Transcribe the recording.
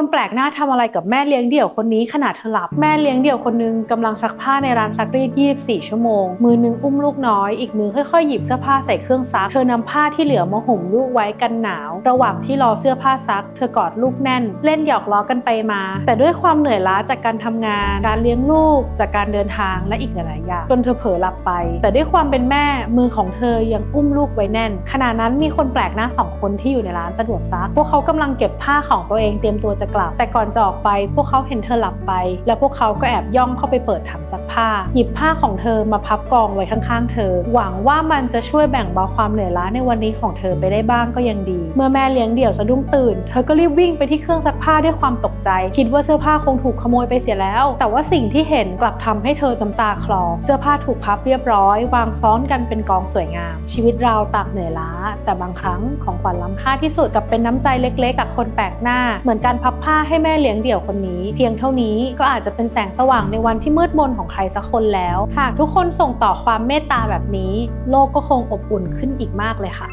คนแปลกหน้าทำอะไรกับแม่เลี้ยงเดี่ยวคนนี้ขณะเธอหลับ แม่เลี้ยงเดี่ยวคนนึงกำลังซักผ้าในร้านซักรีด 24 ชั่วโมง มือนึงอุ้มลูกน้อย อีกมือค่อยๆ หยิบเสื้อผ้าใส่เครื่องซัก เธอนำผ้าที่เหลือมาห่มลูกไว้กันหนาว ระหว่างที่รอเสื้อผ้าซัก เธอกอดลูกแน่น เล่นหยอกล้อกันไปมา แต่ด้วยความเหนื่อยล้าจากการทำงาน การเลี้ยงลูก จากการเดินทางและอีกหลายๆอย่างจนเธอเผลอหลับไป แต่ด้วยความเป็นแม่มือของเธอยังอุ้มลูกไว้แน่นขณะนั้นมีคนแปลกหน้าสองคนที่อยู่ในร้านสะดวกซัก พวกเขากำลังเก็บผ้าของตัวเองเตรียมตัวจะกลับ แต่ก่อนจะออกไป พวกเขาเห็นเธอหลับไป และพวกเขาก็แอบย่องเข้าไปเปิดถังซักผ้า หยิบผ้าของเธอมาพับกองไว้ข้างๆ เธอ หวังว่ามันจะช่วยแบ่งเบาความเหนื่อยล้าในวันนี้ของเธอไปได้บ้างก็ยังดี เมื่อแม่เลี้ยงเดี่ยวสะดุ้งตื่น เธอก็รีบวิ่งไปที่เครื่องซักผ้าด้วยความตกใจ คิดว่าเสื้อผ้าคงถูกขโมยไปเสียแล้ว แต่ว่าสิ่งที่เห็นกลับทำให้เธอน้ำตาคลอเสื้อผ้าถูกพับเรียบร้อย วางซ้อนกันเป็นกองสวยงาม ชีวิตเราตากเหนื่อยล้า แต่บางครั้งของขวัญล้ำค่าที่สุดกับเป็นน้ำใจเล็กๆกับคนแปลกหน้า เหมือนการพับผ้าให้แม่เลี้ยงเดี่ยวคนนี้ เพียงเท่านี้ก็อาจจะเป็นแสงสว่างในวันที่มืดมนของใครสักคนแล้ว หากทุกคนส่งต่อความเมตตาแบบนี้ โลกก็คงอบอุ่นขึ้นอีกมากเลยค่ะ